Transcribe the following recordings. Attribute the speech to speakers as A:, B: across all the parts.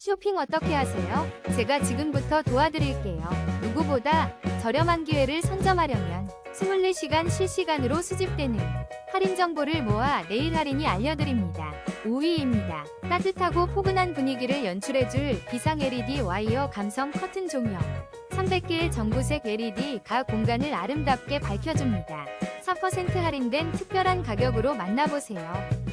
A: 쇼핑 어떻게 하세요? 제가 지금부터 도와드릴게요. 누구보다 저렴한 기회를 선점하려면 24시간 실시간으로 수집되는 할인 정보를 모아 내일 할인이 알려드립니다. 5위입니다. 따뜻하고 포근한 분위기를 연출해줄 비상 LED 와이어 감성 커튼 조명. 300개의 전구색 LED 각 공간을 아름답게 밝혀줍니다. 4% 할인된 특별한 가격으로 만나보세요.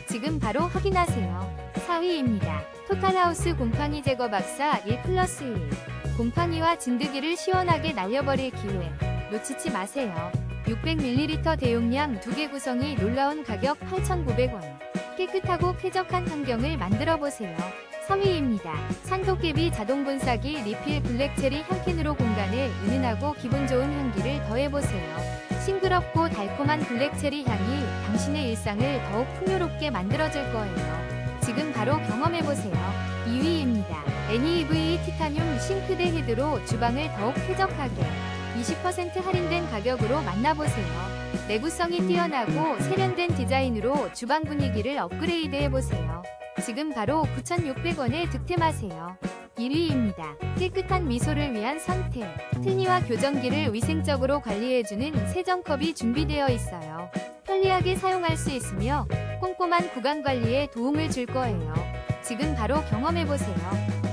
A: 지금 바로 확인하세요. 4위입니다. 토탈하우스 곰팡이 제거 박사 1 플러스 1. 곰팡이와 진드기를 시원하게 날려버릴 기회. 놓치지 마세요. 600ml 대용량 2개 구성이 놀라운 가격 8,900원. 깨끗하고 쾌적한 환경을 만들어 보세요. 3위입니다. 산도깨비 자동 분사기 리필 블랙체리 향캔으로 공간에 은은하고 기분 좋은 향기를 더해보세요. 싱그럽고 달콤한 블랙체리 향이 당신의 일상을 더욱 풍요롭게 만들어줄 거예요. 지금 바로 경험해보세요. 2위입니다. NEV 티타늄 싱크대 헤드로 주방을 더욱 쾌적하게 20% 할인된 가격으로 만나보세요. 내구성이 뛰어나고 세련된 디자인으로 주방 분위기를 업그레이드 해보세요. 지금 바로 9,600원에 득템하세요. 1위입니다. 깨끗한 미소를 위한 선택. 틀니와 교정기를 위생적으로 관리해주는 세정컵이 준비되어 있어요. 편리하게 사용할 수 있으며 꼼꼼한 구강 관리에 도움을 줄 거예요. 지금 바로 경험해보세요.